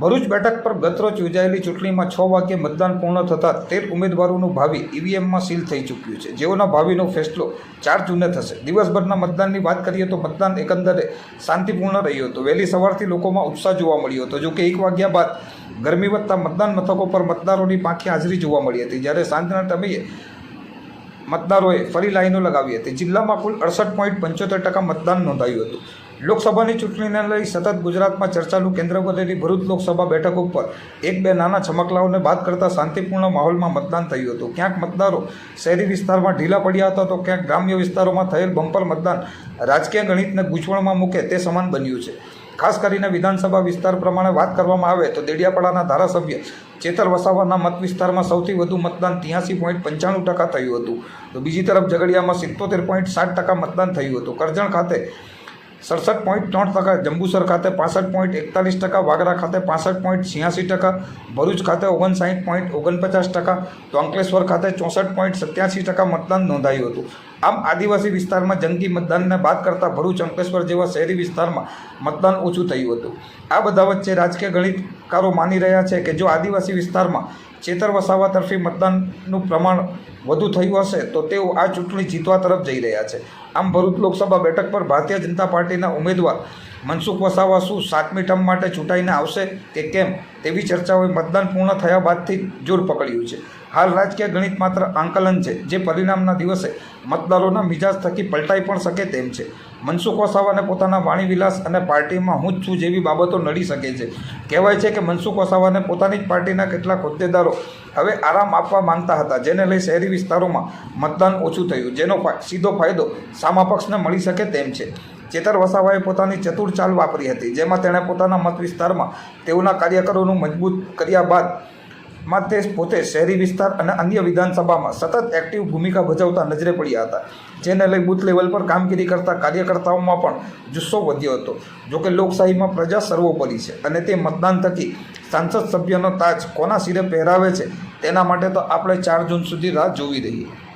ભરૂચ બેઠક પર ગતરોજ યોજાયેલી ચૂંટણીમાં છ વાગ્યે મતદાન પૂર્ણ થતાં તેર ઉમેદવારોનું ભાવિ ઈવીએમમાં સીલ થઈ ચૂક્યું છે. જેઓના ભાવિનો ફેસલો ચાર જૂને થશે. દિવસભરના મતદાનની વાત કરીએ તો મતદાન એકંદરે શાંતિપૂર્ણ રહ્યું હતું. વહેલી સવારથી લોકોમાં ઉત્સાહ જોવા મળ્યો હતો. જોકે એક વાગ્યા બાદ ગરમી વધતા મતદાન મથકો પર મતદારોની પાંખી હાજરી જોવા મળી હતી. જ્યારે સાંજના સમયે મતદારોએ ફરી લાઈનો લગાવી હતી. જિલ્લામાં કુલ અડસઠ પોઈન્ટ પંચોતેર ટકા મતદાન નોંધાયું હતું. લોકસભાની ચૂંટણીને લઈ સતત ગુજરાતમાં ચર્ચાનું કેન્દ્ર બનેલી ભરૂચ લોકસભા બેઠક ઉપર એક બે નાના છમકલાઓને બાદ કરતાં શાંતિપૂર્ણ માહોલમાં મતદાન થયું હતું. ક્યાંક મતદારો શહેરી વિસ્તારમાં ઢીલા પડ્યા હતા તો ક્યાંક ગ્રામ્ય વિસ્તારોમાં થયેલ બમ્પર મતદાન રાજકીય ગણિતને ગૂંચવણમાં મૂકે તે સમાન બન્યું છે. ખાસ કરીને વિધાનસભા વિસ્તાર પ્રમાણે વાત કરવામાં આવે તો દેડિયાપાડાના ધારાસભ્ય ચેતર વસાવાના મત વિસ્તારમાં સૌથી વધુ મતદાન ત્યાંસી પોઈન્ટ પંચાણું ટકા થયું હતું. તો બીજી તરફ ઝઘડિયામાં સિત્તોતેર પોઈન્ટ સાત ટકા મતદાન થયું હતું. કરજણ ખાતે સડસઠ પોઈન્ટ ત્રણ ટકા, જંબુસર ખાતે પાસઠ પોઈન્ટ એકતાલીસ ટકા, વાગરા ખાતે પાસઠ પોઈન્ટ છ્યાસી ટકા, ભરૂચ ખાતે ઓગણસાઠ પોઈન્ટ ઓગણપચાસ ટકા, તો અંકલેશ્વર ખાતે ચોસઠ પોઈન્ટ સત્યાસી ટકા મતદાન નોંધાયું હતું. આમ આદિવાસી વિસ્તારમાં જંગી મતદાનને બાદ કરતાં ભરૂચ, અંકલેશ્વર જેવા શહેરી વિસ્તારમાં મતદાન ઓછું થયું હતું. આ બધા વચ્ચે રાજકીય ગણિતકારો માની રહ્યા છે કે જો આદિવાસી વિસ્તારમાં ચેતર વસાવા તરફી મતદાનનું પ્રમાણ વધુ થયું હશે, તો તેઓ આ ચૂંટણી જીતવા તરફ જઈ રહ્યા છે. આમ ભરૂચ લોકસભા બેઠક પર ભારતીય જનતા પાર્ટીના ઉમેદવાર મનસુખ વસાવા શું સાતમી ટર્મ માટે ચૂંટાઈને આવશે કે કેમ તેવી ચર્ચાઓએ મતદાન પૂર્ણ થયા બાદથી જોર પકડ્યું છે. હાલ રાજકીય ગણિત માત્ર આંકલન છે, જે પરિણામના દિવસે મતદારોના મિજાજ થકી પલટાઈ પણ શકે તેમ છે. મનસુખ વસાવાને પોતાના વાણીવિલાસ અને પાર્ટીમાં હું જ છું જેવી બાબતો નડી શકે છે. કહેવાય છે કે મનસુખ વસાવાને પોતાની જ પાર્ટીના કેટલાક હોદ્દેદારો હવે આરામ આપવા માંગતા હતા, જેને લઈ શહેરી વિસ્તારોમાં મતદાન ઓછું થયું, જેનો સીધો ફાયદો સામા પક્ષને મળી શકે તેમ છે. ચેતર વસાવાએ પોતાની ચતુર ચાલ વાપરી હતી, જેમાં તેણે પોતાના મત વિસ્તારમાં તેઓના કાર્યકરોનું મજબૂત કર્યા બાદ માં પોતે શહેરી વિસ્તાર અને અન્ય વિધાનસભામાં સતત એક્ટિવ ભૂમિકા ભજવતા નજરે પડ્યા હતા. જેને લઈ બૂથ લેવલ પર કામગીરી કરતા કાર્યકર્તાઓમાં પણ જુસ્સો વધ્યો હતો. જોકે લોકશાહીમાં પ્રજા સર્વોપરી છે અને તે મતદાન થકી સાંસદ સભ્યનો તાજ કોના સિરે પહેરાવે છે તેના માટે તો આપણે ચાર જૂન સુધી રાહ જોવી રહીએ